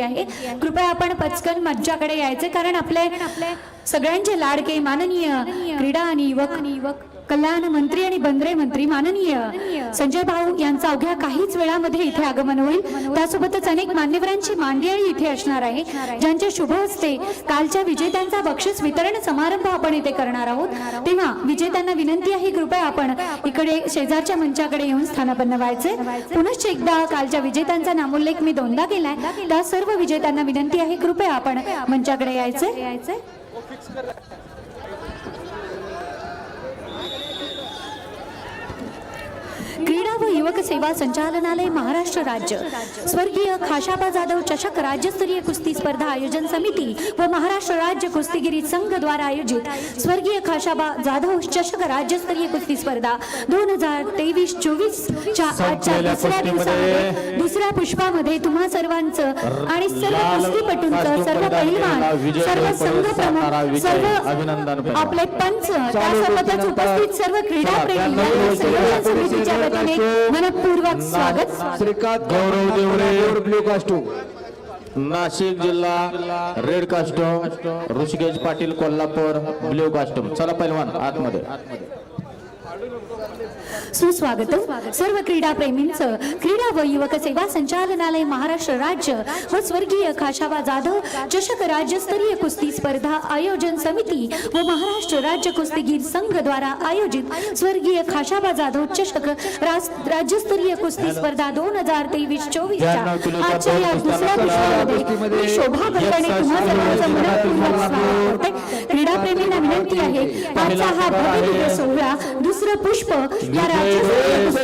विनंती आहे. कृपया आपण पचकन मंचाकडे यायचे कारण आपले आपले सगळ्यांचे लाडके माननीय क्रीडा आणि युवक युवक कल्याण मंत्री आणि बंदरे मंत्री माननीय संजय भाऊ यांचा अवघ्या काहीच वेळामध्ये इथे आगमन होईल. त्यासोबतच अनेक मान्यवरांची मांदियाळी इथे असणार आहे. ज्यांच्या शुभ हस्ते कालच्या विजेत्यांचा बक्षीस वितरण समारंभ आपण इथे करणार आहोत. तेव्हा विजेत्यांना विनंती आहे कृपया आपण इकडे शेजारच्या मंचाकडे येऊन स्थानापन्न व्हायचे. पुनश्च एकदा कालच्या विजेत्यांचा नामोल्लेख मी दोनदा केलाय. त्या सर्व विजेत्यांना विनंती आहे कृपया आपण मंचाकडे यायचे यायचे क्रीडा व युवक सेवा संचालनालय महाराष्ट्र राज्य स्वर्गीय खाशाबा जाधव चषक राज्यस्तरीय कुस्ती स्पर्धा आयोजन समिती व महाराष्ट्र राज्य कुस्तीगिरी संघ द्वारा आयोजित स्वर्गीय खाशाबा जाधव चषक राज्यस्तरीय कुस्ती स्पर्धा दोन हजार तेवीस चोवीस च्या आजच्या दुसऱ्या दिवसामध्ये दुसऱ्या पुष्पामध्ये तुम्हा सर्वांचं आणि सर्व कुस्तीपटूंचं सर्व पहिलवान सर्व संघ प्रमुख. सर्व. आपले पंच त्यासोबतच उपस्थित सर्व क्रीडा प्रेमी संयोजन समितीच्या वतीने मनपूर्वक स्वागत. श्रीकांत गौरव देवरे. ब्ल्यू कास्टूम नाशिक जिल्हा red costume Rishikesh Patil Kolhapur blue costume चला पहिलवान आतमध्ये. सुस्वागतम. सर्व क्रीडा प्रेमींचं क्रीडा व युवक सेवा संचालनालय महाराष्ट्र राज्य व स्वर्गीय खाशाबा जाधव चषक राज्यस्तरीय कुस्ती स्पर्धा आयोजन समिती व महाराष्ट्र राज्य कुस्तीगीर संघ द्वारा आयोजित स्वर्गीय खाशाबा जाधव चषक राज्यस्तरीय कुस्ती स्पर्धा दोन हजार तेवीस चोवीस आजच्या या दुसऱ्या शोभा कुलकर्णी तुम्हा सर्वांचं मनपूर्वक स्वागत करते. क्रीडा विनंती आहे. आजचा हा भव्य सोहळा दुसरं पुष्प या कुस्ती